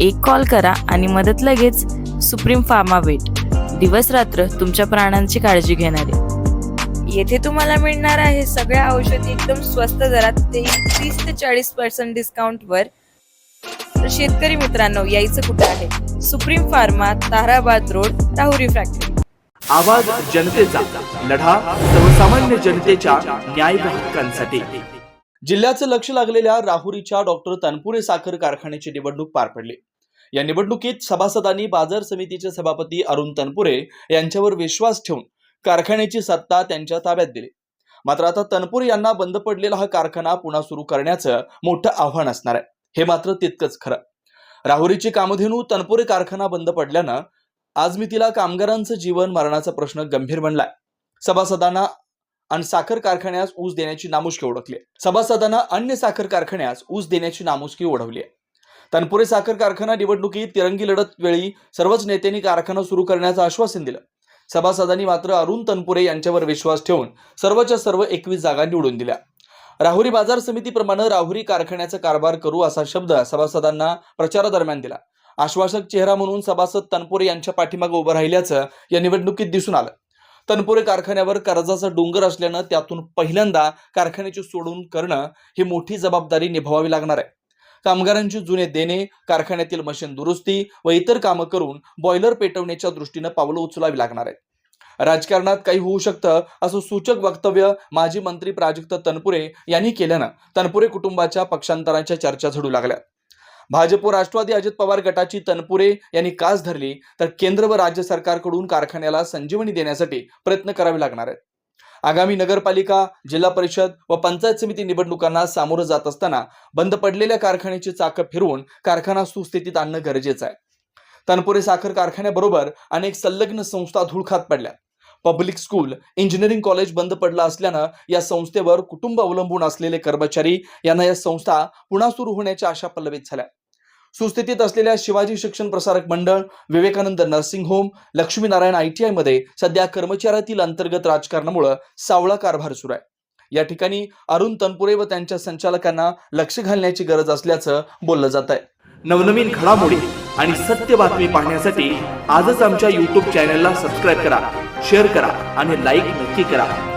एक कॉल करा आणि मदत लगेच सुप्रीम फार्मा वेट. दिवस रात्र तुमच्या प्राणांची काळजी घेणारे. येथे तुम्हाला मिळणार आहे सगळ्या औषधी एकदम स्वस्त दरात ते तीस ते चाळीस पर्सेंट डिस्काउंटवर तर शेतकरी मित्रांनो यायचं कुठं आहे? Supreme Pharma Tarabad road Rahuri factory आवाज जनतेचा लढा सर्वसामान्य जनतेच्या न्याय हक्कांसाठी. जिल्ह्याचं लक्ष लागलेल्या राहुरीच्या डॉक्टर तनपुरे साखर कारखान्याची निवडणूक पार पडली. या निवडणुकीत सभासदांनी बाजार समितीचे सभापती अरुण तनपुरे यांच्यावर विश्वास ठेवून कारखान्याची सत्ता त्यांच्या ताब्यात दिली. मात्र आता तनपुरे यांना बंद पडलेला हा कारखाना पुन्हा सुरू करण्याचं मोठं आव्हान असणार आहे. हे मात्र तितकंच खरं. राहुरीची कामधेनू तनपुरे कारखाना बंद पडल्यानं आज मी तिला कामगारांचं जीवन मरणाचा प्रश्न गंभीर बनलाय. सभासदांना आणि साखर कारखान्यास ऊस देण्याची नामुष्की ओळखली सभासदांना अन्य साखर कारखान्यास ऊस देण्याची नामुष्की ओढवली आहे. तनपुरे साखर कारखाना निवडणुकीत तिरंगी लढत वेळी सर्वच नेत्यांनी कारखाना सुरू करण्याचं आश्वासन दिलं. सभासदांनी मात्र अरुण तनपुरे यांच्यावर विश्वास ठेवून सर्वच्या सर्व एकवीस जागा निवडून दिल्या. राहुरी बाजार समितीप्रमाणे राहुरी कारखान्याचा कारभार करू असा शब्द सभासदांना प्रचारादरम्यान दिला. आश्वासक चेहरा म्हणून सभासद तनपुरे यांच्या पाठीमागे उभं राहिल्याचं या निवडणुकीत दिसून आलं. तनपुरे कारखान्यावर कर्जाचा डोंगर असल्यानं त्यातून पहिल्यांदा कारखान्याची सोडून करणं ही मोठी जबाबदारी निभावावी लागणार आहे. कामगारांची जुने देणे कारखान्यातील मशीन दुरुस्ती व इतर कामं करून बॉयलर पेटवण्याच्या दृष्टीनं पावलं उचलावी लागणार आहेत. राजकारणात काही होऊ शकतं असं सूचक वक्तव्य माजी मंत्री प्राजक्त तनपुरे यांनी केल्यानं तनपुरे कुटुंबाच्या पक्षांतराच्या चर्चा झडू लागल्या. भाजप व राष्ट्रवादी अजित पवार गटाची तनपुरे यांनी कास धरली तर केंद्र व राज्य सरकारकडून कारखान्याला संजीवनी देण्यासाठी प्रयत्न करावे लागणार आहेत. आगामी नगरपालिका जिल्हा परिषद व पंचायत समिती निवडणुकांना सामोरं जात असताना बंद पडलेल्या कारखान्याची चाकं फिरवून कारखाना सुस्थितीत आणणं गरजेचं आहे. तनपुरे साखर कारखान्याबरोबर अनेक संलग्न संस्था धुळखात पडल्या. पब्लिक स्कूल इंजिनिअरिंग कॉलेज बंद पडलं असल्यानं या संस्थेवर कुटुंब अवलंबून असलेले कर्मचारी यांना या संस्था पुन्हा सुरू होण्याच्या आशा पल्लवित झाल्या. सुस्थितीत असलेल्या Shivaji Shikshan Prasarak Mandal Vivekanand nursing home Laxminarayan I T मध्ये सध्या कर्मचाऱ्यातील अंतर्गत राजकारणामुळे सावळा कारभार सुरू आहे. या ठिकाणी अरुण तनपुरे व त्यांच्या संचालकांना लक्ष घालण्याची गरज असल्याचं बोललं जात आहे. नवनवीन घडामोडी आणि सत्य बातमी पाहण्यासाठी आजच आमच्या युट्यूब चॅनलला सबस्क्राईब करा शेअर करा आणि लाईक नक्की करा.